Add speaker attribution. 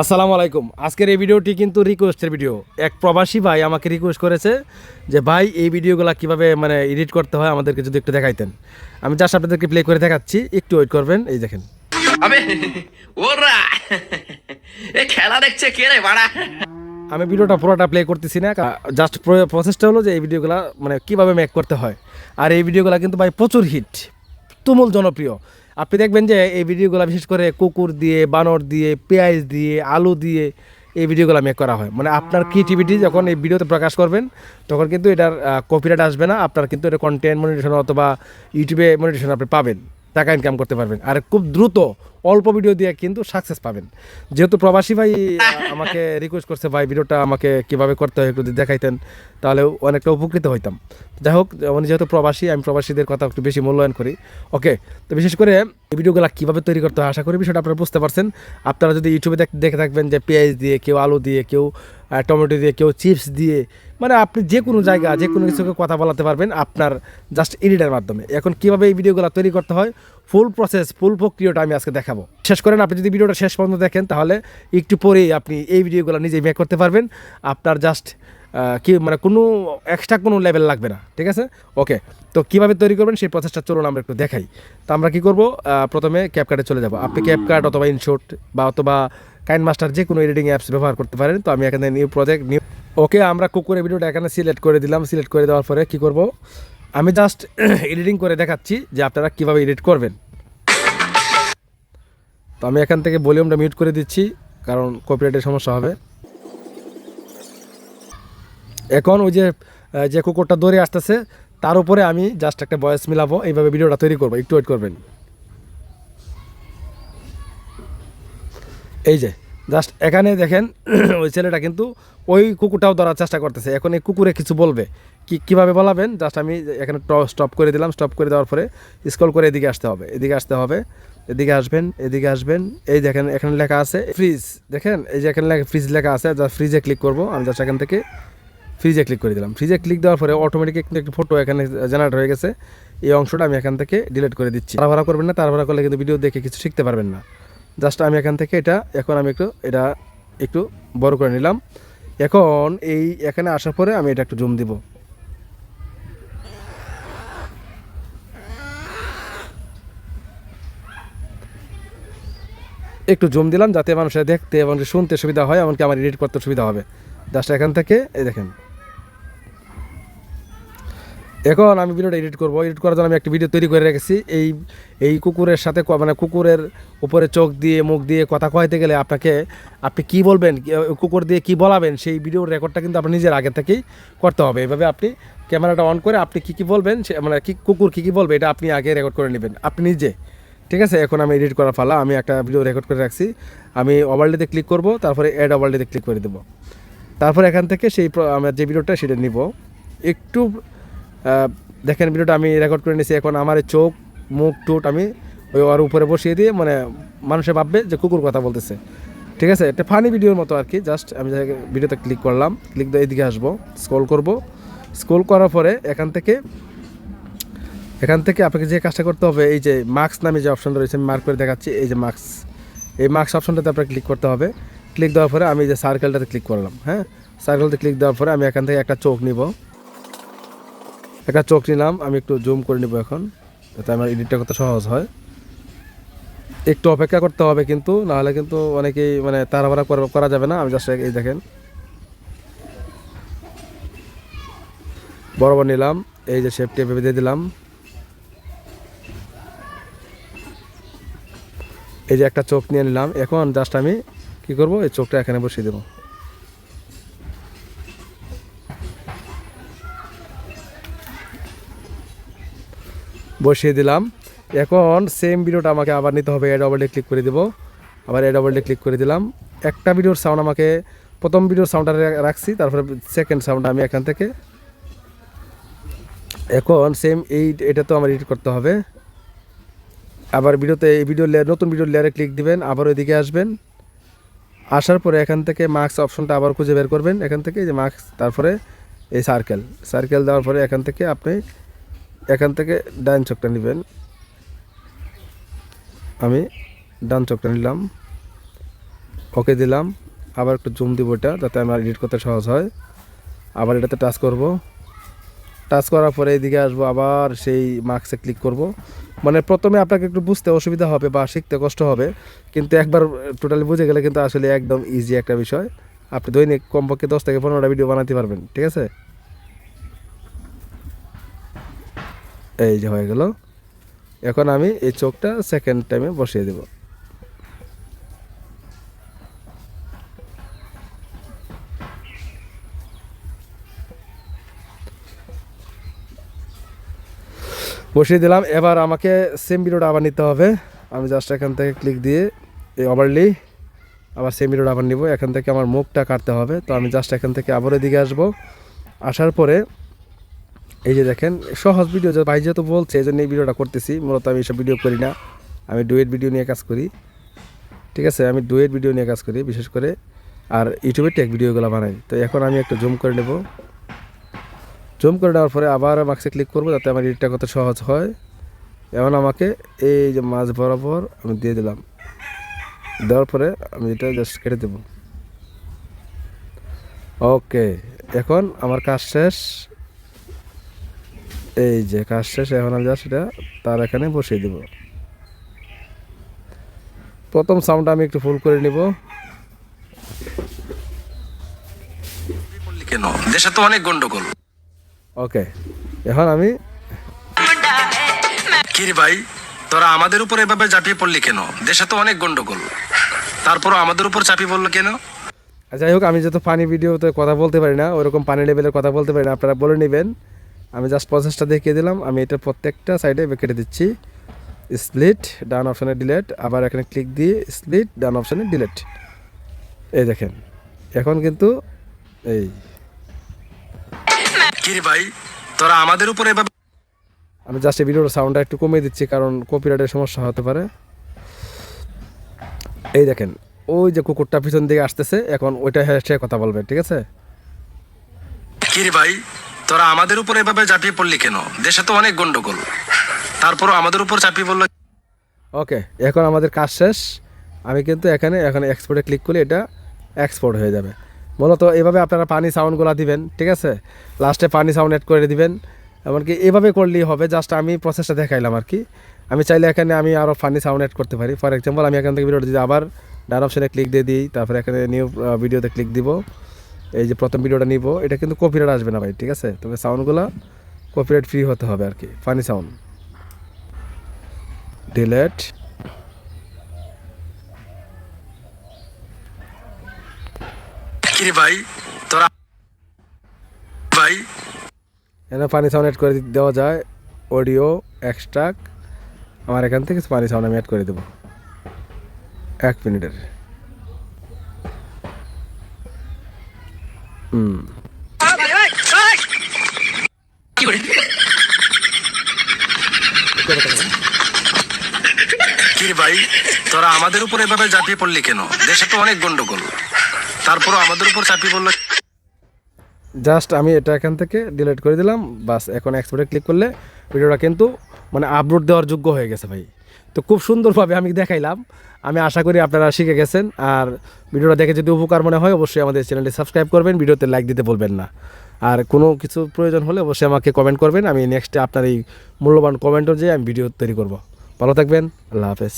Speaker 1: আসসালামু আলাইকুম। আজকের এই ভিডিওটি কিন্তু রিকোয়েস্টের ভিডিও এক প্রবাসী ভাই আমাকে রিকোয়েস্ট করেছে যে ভাই এই ভিডিওগুলো কীভাবে মানে এডিট করতে হয়? আমাদেরকে যদি একটু দেখাইতেন। আমি জাস্ট আপনাদেরকে প্লে করে দেখাচ্ছি। একটু ওয়েট করবেন। এই দেখেন।
Speaker 2: এ খেলা দেখছে কে রে বাড়া?
Speaker 1: আমি ভিডিওটা পুরোটা প্লে করতেছি না। জাস্ট প্রসেসটা হলো যে এই ভিডিওগুলো মানে কীভাবে মেক করতে হয়। আর এই ভিডিওগুলো কিন্তু ভাই প্রচুর হিট তুমুল জনপ্রিয়। আপনি দেখবেন যে এই ভিডিওগুলো বিশেষ করে কুকুর দিয়ে, বানর দিয়ে, পেঁয়াজ দিয়ে, আলু দিয়ে এই ভিডিওগুলো মেক করা হয়। মানে আপনার ক্রিয়েটিভিটি যখন এই ভিডিওতে প্রকাশ করবেন, তখন কিন্তু এটার কপিরাইট আসবে না, আপনার কিন্তু এটা কন্টেন্ট মনিটেশন অথবা ইউটিউবে মনিটেশন আপনি পাবেন, টাকা ইনকাম করতে পারবেন। আর খুব দ্রুত অল্প ভিডিও দিয়ে কিন্তু সাকসেস পাবেন। যেহেতু প্রবাসী ভাই আমাকে রিকোয়েস্ট করছে, ভাই, ভিডিওটা আমাকে কীভাবে করতে হয়, একটু দেখাইতেন, তাহলে অনেকটা উপকৃত হইতাম। যাই হোক, উনি যেহেতু প্রবাসী, আমি প্রবাসীদের কথা একটু বেশি মূল্যায়ন করি। ওকে তো বিশেষ করে এই ভিডিওগুলো কীভাবে তৈরি করতে হয়, আশা করি বিষয়টা আপনারা বুঝতে পারছেন। আপনারা যদি ইউটিউবে দেখ- থাকবেন যে পেঁয়াজ দিয়ে, কেউ আলু দিয়ে, কেউ টমেটো দিয়ে, কেউ চিপস দিয়ে মানে আপনি যে কোনো জায়গা, যে কোনো কিছুকে কথা বলাতে পারবেন আপনার জাস্ট এডিটের মাধ্যমে। এখন কীভাবে এই ভিডিওগুলো তৈরি করতে হয় ফুল প্রসেস ফুল প্রক্রিয়াটা আমি আজকে দেখাবো। শেষ করেন, আপনি যদি ভিডিওটা শেষ পর্যন্ত দেখেন, তাহলে একটু পরেই আপনি এই ভিডিওগুলো নিজেই মেক করতে পারবেন। আপনার জাস্ট কি মানে কোনো এক্সট্রা কোনো লেভেল লাগবে না, ঠিক আছে? ওকে তো কীভাবে তৈরি করবেন সেই প্রসেসটা চলুন আমরা একটু দেখাই। তো আমরা কী করব? প্রথমে ক্যাপকার্টে চলে যাব। আপনি ক্যাপকার্ট অথবা ইনশোট বা অথবা কাইন মাস্টার যে কোনো এডিটিং অ্যাপস ব্যবহার করতে পারেন। তো আমি এখানে নিউ প্রজেক্ট নিউ ওকে আমরা কুকুরের ভিডিওটা এখানে সিলেক্ট করে দিলাম। সিলেক্ট করে দেওয়ার পরে কী করব? আমি জাস্ট এডিটিং করে দেখাচ্ছি যে আপনারা কীভাবে এডিট করবেন। তো আমি এখান থেকে ভলিউমটা মিউট করে দিচ্ছি, কারণ কপিরাইটের সমস্যা হবে। এখন ওই যে যে কুকুরটা দৌড়ে আসতেছে, তার উপরে আমি জাস্ট একটা বয়স মিলাবো, এইভাবে ভিডিওটা তৈরি করব, একটু ওয়েট করবেন। এই যে জাস্ট এখানে দেখেন, ওই ছেলেটা কিন্তু ওই কুকুরটাও ধরার চেষ্টা করতেছে। এখন এই কুকুরে কিছু বলবে। কি, কীভাবে বলাবেন? জাস্ট আমি এখানে স্টপ করে দিলাম স্টপ করে দেওয়ার পরে স্ক্রল করে এদিকে আসতে হবে, এদিকে আসতে হবে। এদিকে আসবেন এদিকে আসবেন। এই দেখেন, এখানে লেখা আছে ফ্রিজ। দেখেন, এই যে এখানে লেখা ফ্রিজ লেখা আছে, জাস্ট ফ্রিজে ক্লিক করব। আমি জাস্ট এখান থেকে ফ্রিজে ক্লিক করে দিলাম। ফ্রিজে ক্লিক দেওয়ার পরে অটোমেটিক কিন্তু একটি ফটো এখানে জেনারেট হয়ে গেছে। এই অংশটা আমি এখান থেকে ডিলিট করে দিচ্ছি। তাড়াভাড়া করবেন না তাড়াভাড়া করলে কিন্তু ভিডিও দেখে কিছু শিখতে পারবেন না। জাস্ট আমি এখান থেকে এটা এখন আমি একটু এটা একটু বড় করে নিলাম। এখন এই এখানে আসার পরে আমি এটা একটু জুম দিব। একটু জুম দিলাম যাতে মানুষের দেখতে এবং শুনতে সুবিধা হয়, এমনকি আমার এডিট করতে সুবিধা হবে। জাস্ট এখান থেকে, এই দেখেন। এখন আমি ভিডিওটা এডিট করব। এডিট করার জন্য আমি একটা ভিডিও তৈরি করে রেখেছি। এই এই কুকুরের সাথে মানে কুকুরের উপরে চোখ দিয়ে, মুখ দিয়ে কথা কইতে গেলে আপনাকে, আপনি কি বলবেন কুকুর দিয়ে কি বলাবেন, সেই ভিডিওর রেকর্ডটা কিন্তু আপনি নিজের আগে থেকেই করতে হবে। এভাবে আপনি ক্যামেরাটা অন করে আপনি কি কি বলবেন, সে মানে কি কুকুর কি কি বলবে, এটা আপনি আগে রেকর্ড করে নেবেন। আপনি নিজে। ঠিক আছে, এখন আমি এডিট করার ফালা, আমি একটা ভিডিও রেকর্ড করে রাখছি। আমি ওভারলেতে ক্লিক করব, তারপরে অ্যাড ওভারলেতে ক্লিক করে দেবো। তারপর এখান থেকে সেই আমার যে ভিডিওটা সেটা নিব। একটু দেখেন ভিডিওটা আমি রেকর্ড করে নিয়েছি এখন আমার চোখ, মুখ টুট আমি ওই ওর উপরে বসিয়ে দিয়ে মানে মানুষে ভাববে যে কুকুর কথা বলতেছে। ঠিক আছে, একটা ফানি ভিডিওর মতো আর কি জাস্ট আমি ভিডিওতে ক্লিক করলাম ক্লিক দিয়ে এদিকে আসব স্ক্রল করব। স্ক্রল করার পরে এখান থেকে এখান থেকে আপনাকে যে কাজটা করতে হবে, এই যে মার্কস নামে যে অপশনটা রয়েছে, আমি মার্ক করে দেখাচ্ছি, এই যে মার্কস এই মার্কস অপশনটাতে আপনাকে ক্লিক করতে হবে। ক্লিক দেওয়ার পরে আমি যে সার্কেলটাতে ক্লিক করলাম হ্যাঁ? সার্কেলতে ক্লিক দেওয়ার পরে আমি এখান থেকে একটা চোখ নিব। একটা চোখ নিলাম, আমি একটু জুম করে নিব এখন, যাতে আমার এডিটটা করতে সহজ হয়। একটু অপেক্ষা করতে হবে কিন্তু, নাহলে কিন্তু অনেকেই মানে তাড়াহুড়া করা- করা যাবে না। আমি জাস্ট এই দেখেন। বরাবর নিলাম, এই যে শেপটি ভেবে দিয়ে দিলাম। এই যে একটা চোখ নিয়ে নিলাম। এখন জাস্ট আমি কি করব? এই চোখটা এখানে বসিয়ে দেবো। বসিয়ে দিলাম। এখন সেম ভিডিওটা আমাকে আবার নিতে হবে। এ ডবল ক্লিক করে দেবো। আবার এ ডবল ক্লিক করে দিলাম। একটা ভিডিওর সাউন্ড আমাকে প্রথম ভিডিওর সাউন্ডটা রাখছি, তারপরে সেকেন্ড সাউন্ড আমি এখান থেকে। এখন সেম এই এটা তো আমার এডিট করতে হবে। আবার ভিডিওতে এই ভিডিও নতুন ভিডিও লেয়ারে ক্লিক দিবেন, আবার ওইদিকে আসবেন। আসার পরে এখান থেকে মার্কস অপশনটা আবার খুঁজে বের করবেন, এখান থেকে যে মার্কস তারপরে এই সার্কেল সার্কেল দেওয়ার পরে এখান থেকে আপনি এখান থেকে ডান চোখটা নেবেন। আমি ডান চোখটা নিলাম। ওকে দিলাম। আবার একটু জুম দিব এটা, যাতে আমার এডিট করতে সহজ হয়। আবার এটাতে টাচ করব। টাচ করার পরে এইদিকে আসব, আবার সেই মার্কসে ক্লিক করব। মানে প্রথমে আপনাকে একটু বুঝতে অসুবিধা হবে বা শিখতে কষ্ট হবে, কিন্তু একবার টোটালি বুঝে গেলে কিন্তু আসলে একদম ইজি একটা বিষয়। আপনি দৈনিক কমপক্ষে দশ থেকে পনেরোটা ভিডিও বানাতে পারবেন, ঠিক আছে? এই যে হয়ে গেল। এখন আমি এই চোখটা সেকেন্ড টাইমে বসিয়ে দেব। বসিয়ে দিলাম। এবার আমাকে সেম ভিডিওটা আবার নিতে হবে। আমি জাস্ট এখান থেকে ক্লিক দিয়ে এই ওভারলি আবার সেম ভিডিওটা আবার নিব। এখান থেকে আমার মুখটা কাটতে হবে। তো আমি জাস্ট এখান থেকে আবার এদিকে আসব। আসার পরে এই যে দেখেন, সহজ ভিডিও যে ভাই যেহেতু বলছে এই জন্য এই ভিডিওটা করতেছি। মূলত আমি এইসব ভিডিও করি না। আমি ডুয়েট ভিডিও নিয়ে কাজ করি। ঠিক আছে? আমি ডুয়েট ভিডিও নিয়ে কাজ করি, বিশেষ করে। আর ইউটিউবে টেক ভিডিওগুলো বানাই। তো এখন আমি একটু জুম করে নেব। জুম করে নেওয়ার পরে আবার মার্কসে ক্লিক করব যাতে আমার এডিটটা কত সহজ হয়। এখন আমাকে এই যে মাছ বরাবর আমি দিয়ে দিলাম। দেওয়ার পরে আমি এটা জাস্ট কেটে দেব। ওকে এখন আমার কাজ শেষ। এই যে কাজ শেষ, এখন আমি জাস্ট এটা তার এখানে বসিয়ে দেব। প্রথম সাউন্ডটা আমি একটু ফুল করে নিব।
Speaker 3: কেন? দেশে তো অনেক গন্ডগোল।
Speaker 1: ওকে এখন আমি
Speaker 3: কিরে ভাই? তোরা আমাদের উপর এভাবে ঝাঁপিয়ে পড়লি কেন? দেশে তো অনেক গন্ডগোল। তারপরও আমাদের উপর চাপিয়ে পড়ল কেন?
Speaker 1: যাই হোক আমি যত পানি ভিডিওতে কথা বলতে পারি না ওরকম পানি লেভেলের কথা বলতে পারি না আপনারা বলে নেবেন। আমি জাস্ট প্রসেসটা দেখিয়ে দিলাম আমি এটা প্রত্যেকটা সাইডে কেটে দিচ্ছি। স্প্লিট ডান অপশানে ডিলেট আবার এখানে ক্লিক দিয়ে স্প্লিট ডান অপশানে ডিলেট এই দেখেন এখন কিন্তু এই
Speaker 3: কিরে ভাই তোরা আমাদের উপর এভাবে
Speaker 1: আমি জাস্ট এই ভিডিওর সাউন্ডটা একটু কমিয়ে দিচ্ছি কারণ কপিরাইটের সমস্যা হতে পারে। এই দেখেন ওই যে কুকুরটা পিছন দিকে আসতেছে এখন ওইটা হেসে কথা বলবে ঠিক আছে?
Speaker 3: কিরে ভাই তোরা আমাদের উপর এভাবে ঝাঁপিয়ে পড়লি কেন? দেশে তো অনেক গন্ডগোল। তারপরও আমাদের উপর চাপিয়ে পড়ল
Speaker 1: ওকে এখন আমাদের কাজ শেষ। আমি কিন্তু এখানে এখানে এক্সপোর্টে ক্লিক করলে এটা এক্সপোর্ট হয়ে যাবে। মূলত এভাবে আপনারা পানি সাউন্ডগুলো দিবেন, ঠিক আছে? লাস্টে পানি সাউন্ড অ্যাড করে দিবেন। এমনকি এভাবে করলেই হবে জাস্ট আমি প্রসেসটা দেখাইলাম আর কি। আমি চাইলে এখানে আমি আরও ফানি সাউন্ড অ্যাড করতে পারি। ফর এক্সাম্পল আমি এখান থেকে ভিডিওটা যদি আবার ডান অপশানে ক্লিক দিয়ে দিই, তারপরে এখানে নিউ ভিডিওতে ক্লিক দিব। এই যে প্রথম ভিডিওটা নিব, এটা কিন্তু কপিরাইট আসবে না ভাই, ঠিক আছে? তবে সাউন্ডগুলো কপিরাইট ফ্রি হতে হবে আর কি ফানি সাউন্ড ডিলেট
Speaker 3: কিরে ভাই? তোরা ভাই?
Speaker 1: এখানে পানি সাউন্ড অ্যাড করে দেওয়া যায়। অডিও এক্সট্রাক আমার এখান থেকে পানি সাউন্ড আমি অ্যাড করে দেবো। এক মিনিটের। হুম।
Speaker 3: ভাই তোরা আমাদের উপর এভাবে ঝাঁপিয়ে পড়লি কেন? দেশে তো অনেক গন্ডগোল। তারপরও আমাদের উপর চাপিয়ে পড়ল।
Speaker 1: জাস্ট আমি এটা এখান থেকে ডিলিট করে দিলাম, বাস এখন এক্সপোর্টে ক্লিক করলে ভিডিওটা কিন্তু মানে আপলোড দেওয়ার যোগ্য হয়ে গেছে ভাই। তো খুব সুন্দরভাবে আমি দেখাইলাম। আমি আশা করি আপনারা শিখে গেছেন। আর ভিডিওটা দেখে যদি উপকার মনে হয়, অবশ্যই আমাদের চ্যানেলটি সাবস্ক্রাইব করবেন, ভিডিওতে লাইক দিতে বলবেন না। আর কোনো কিছু প্রয়োজন হলে অবশ্যই আমাকে কমেন্ট করবেন। আমি নেক্সটে আপনার এই মূল্যবান কমেন্ট অনুযায়ী আমি ভিডিও তৈরি করব। ভালো থাকবেন, আল্লাহ হাফেজ।